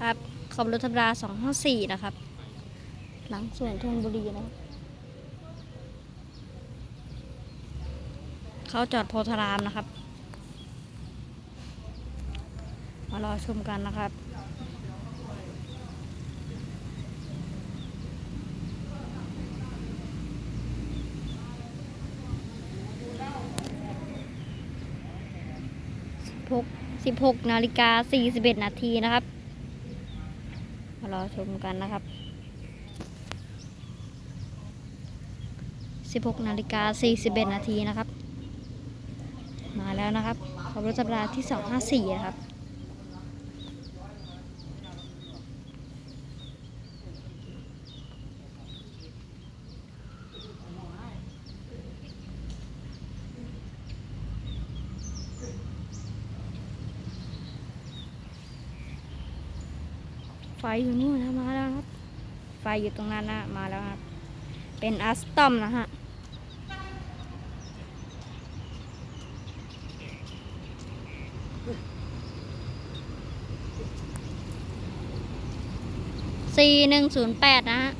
ครับขับรถธรรมดาสองห้าสี่นะครับ หลังสวนธนบุรีนะครับเขาจอดโพธารามนะครับ มารอชมกันนะครับ16 16นาฬิกา41นาทีนะครับ มารอชมกันนะครับ 16นาฬิกา41นาทีนะครับ มาแล้วนะครับขบรถสัปดาห์ที่ 254 นะครับ ไฟอยู่นู่นนะมาแล้วครับ ไฟอยู่ตรงนั้นนะมาแล้วครับ เป็นอัสตอมนะฮะสี่หนึ่งศูนย์แปดนะฮะ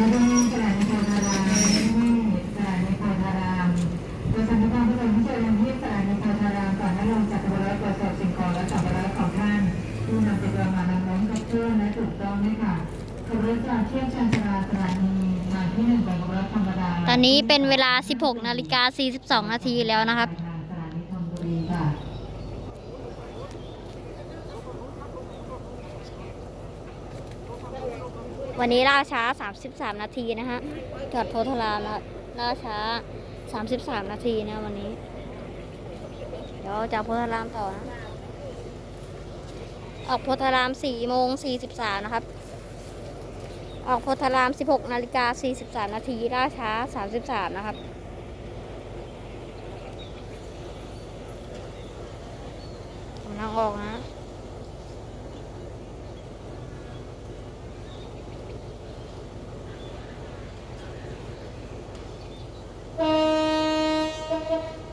จากพระบรมสถานีโพธารามที่สถานีโพธารามโดยสำนักงานพระบรมที่จริญที่สถานีโพธารามก่อนให้ลงจากขบวนรตรวจสอบสิ่งขอและสัมภารของท่านผู้นำติดตัวมานำน้องครบถ้วนและถูกต้องด้วยค่ะขบวนรถจากเทียบชานชาลาสถานีหมายที่หนึ่งของขบวนรถธรรมดาตอนนี้เป็นเวลา 16นาฬิกา42นาทีแล้วนะครับางสถานีธนบุรีค่ะ วันนี้ล่าช้า 33 นาทีนะฮะจอดโพธารามนะล่าช้า 33 นาทีนะวันนี้ เดี๋ยวจะโพธารามต่อนะ ออกโพธาราม4โมง43 นะครับ ออกโพธาราม 16 นาฬิกา 43 นาทีล่าช้า 33 นะครับกำลังออกนะ Спасибо.